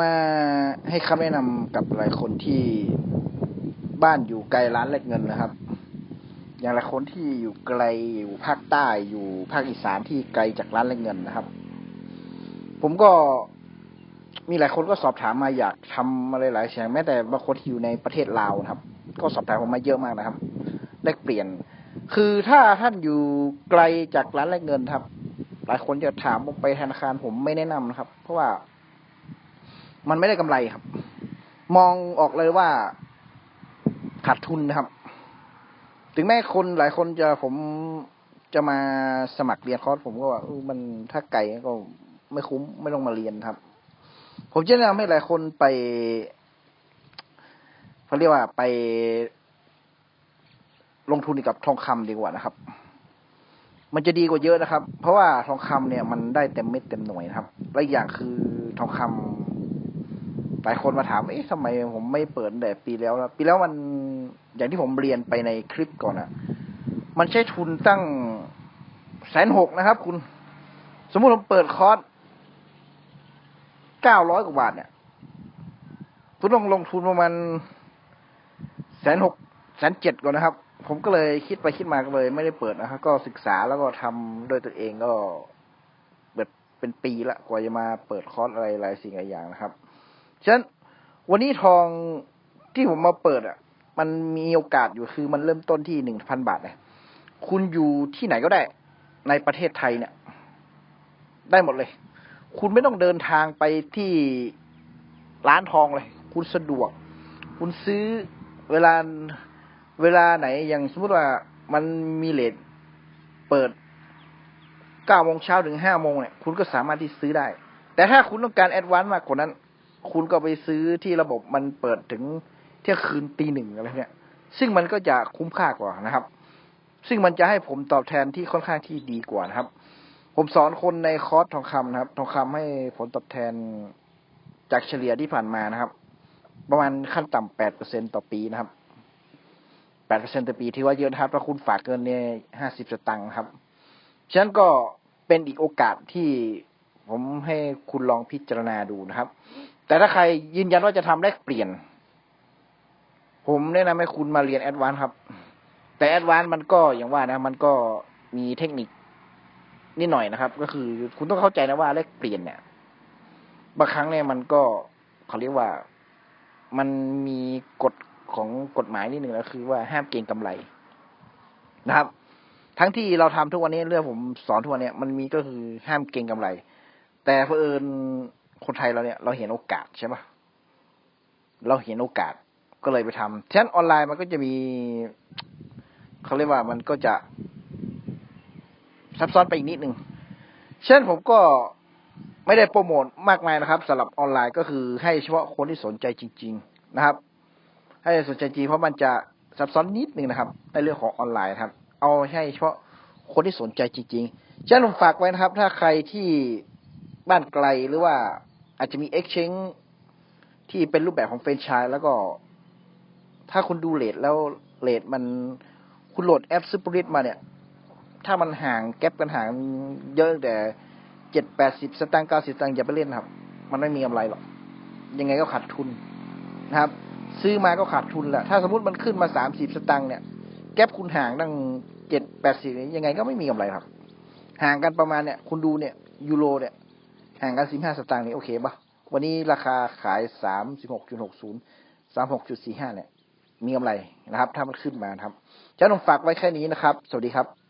มาให้คำแนะนำกับหลายคนที่บ้านอยู่ไกลร้านแลกเงินนะครับ อย่างหลายคนที่อยู่ไกลอยู่ภาคใต้อยู่ภาคอีสานที่ไกลจากร้านแลกเงินนะครับ ผมก็มีหลายคนก็สอบถามมาอยากทำอะไรหลายอย่างแม้แต่บางคนที่อยู่ในประเทศลาวนะครับ ก็สอบถามผมมาเยอะมากนะครับแลกเปลี่ยน คือถ้าท่านอยู่ไกลจากร้านแลกเงินครับ หลายคนจะถามผมไปธนาคารผมไม่แนะนำนะครับ เพราะว่า มันไม่ได้กำไรครับ มองออกเลยว่าขาดทุนนะครับ ถึงแม้คนหลายคนจะผมจะมาสมัครเรียนคอร์สผมก็ว่าเออมันถ้าไกลก็ไม่คุ้มไม่ต้องมาเรียนครับ ผมจะแนะนำให้หลายคนไปเขาเรียกว่าไปลงทุนกับทองคำดีกว่านะครับ มันจะดีกว่าเยอะนะครับ เพราะว่าทองคำเนี่ยมันได้เต็มเม็ดเต็มหน่วยนะครับ และอีกอย่างคือทองคำ หลายคนมาถาม เอ๊ะทำไมผมไม่เปิดแต่ปีแล้วนะปีแล้วมันอย่างที่ผมเรียนไปในคลิปก่อนอะมันใช้ทุนตั้งแสนหกนะครับ คุณ สมมุติผมเปิดคอร์สเก้าร้อยกว่าบาทเนี่ยคุณต้องลงทุนประมาณแสนหกแสนเจ็ดก่อนนะครับ ผมก็เลยคิดไปคิดมาก็เลย ไม่ได้เปิดนะครับ ก็ศึกษาแล้วก็ทำโดยตัวเองก็แบบเป็นปีละกว่าจะมาเปิดคอร์สอะไรหลายสิ่งหลายอย่างนะครับ ฉะนั้นวันนี้ทองที่ผมมาเปิดอะ มันมีโอกาสอยู่คือมันเริ่มต้นที่หนึ่งพันบาทเนี่ยคุณอยู่ที่ไหนก็ได้ ในประเทศไทยเนี่ย ได้หมดเลย คุณไม่ต้องเดินทางไปที่ร้านทองเลย คุณสะดวก คุณซื้อเวลาเวลาไหนอย่างสมมติว่ามันมีเลทเปิดเก้าโมงเช้าถึงห้าโมงเนี่ย คุณก็สามารถที่ซื้อได้ แต่ถ้าคุณต้องการแอดวานซ์มากกว่านั้น คุณก็ไปซื้อที่ระบบมันเปิดถึงเที่ยงคืนตีหนึ่งอะไรเนี่ยซึ่งมันก็จะคุ้มค่ากว่านะครับ ซึ่งมันจะให้ผมตอบแทนที่ค่อนข้างที่ดีกว่านะครับ ผมสอนคนในคอร์สทองคำนะครับ ทองคำให้ผลตอบแทนจากเฉลี่ยที่ผ่านมานะครับ ประมาณขั้นต่ำแปดเปอร์เซ็นต่อปีนะครับแปดเปอร์เซ็นต่อปีที่ว่าเยอะนะครับถ้าคุณฝากเกินเนี่ยห้าสิบสตังค์ครับ ฉะนั้นก็เป็นอีกโอกาสที่ ผมให้คุณลองพิจารณาดูนะครับ แต่ถ้าใครยืนยันว่าจะทำแลกเปลี่ยน ผมแนะนำให้คุณมาเรียนแอดวานซ์ครับ แต่แอดวานซ์มันก็อย่างว่านะ มันก็มีเทคนิคนิดหน่อยนะครับ ก็คือคุณต้องเข้าใจนะว่าแลกเปลี่ยนเนี่ยบางครั้งเนี่ยมันก็เขาเรียกว่ามันมีกฎของกฎหมายนิดหนึ่งแล้วคือว่าห้ามเก็งกำไรนะครับ ทั้งที่เราทำทุกวันนี้เรื่องผมสอนทุกวันนี้มันมีก็คือห้ามเก็งกำไร แต่เผอิญคนไทยเราเนี่ย เราเห็นโอกาสใช่ปะเราเห็นโอกาสก็เลยไปทำฉะนั้นออนไลน์มันก็จะมีเขาเรียกว่ามันก็จะซับซ้อนไปอีกนิดหนึ่งฉะนั้นผมก็ไม่ได้โปรโมทมากมายนะครับสำหรับออนไลน์ก็คือให้เฉพาะคนที่สนใจจริง ๆนะครับ ให้สนใจจริงเพราะมันจะซับซ้อนนิดหนึ่งนะครับ ในเรื่องของออนไลน์ครับ เอาให้เฉพาะคนที่สนใจจริงๆฉะนั้นผมฝากไว้นะครับ ถ้าใครที่ บ้านไกลหรือว่าอาจจะมี exchange ที่เป็นรูปแบบของเฟรนช์ชายแล้วก็ ถ้าคุณดูเลทแล้วเลทมันคุณโหลดแอปซูเปอริมาเนี่ย ถ้ามันห่างแกลบกันห่างเยอะแต่เจ็ดแปดสิบสตางค์เก้าสิบสตางค์อย่าไปเล่นครับ มันไม่มีกำไรหรอก ยังไงก็ขาดทุนนะครับ ซื้อมาก็ขาดทุนแหละถ้าสมมติมันขึ้นมาสามสิบสตางค์เนี่ย แก๊ปคุณห่างตั้งเจ็ดแปดสิบยังไงก็ไม่มีกำไรครับ ห่างกันประมาณเนี่ย คุณดูเนี่ยยูโรเนี่ย ห่างกันสิบห้าสตางค์นี่โอเคปะวันนี้ราคาขายสามสิบหกจุดหกศูนย์สามหกจุดสี่ห้าเนี่ย มีกำไรนะครับ ถ้ามันขึ้นมาครับจะต้องฝากไว้แค่นี้นะครับ สวัสดีครับ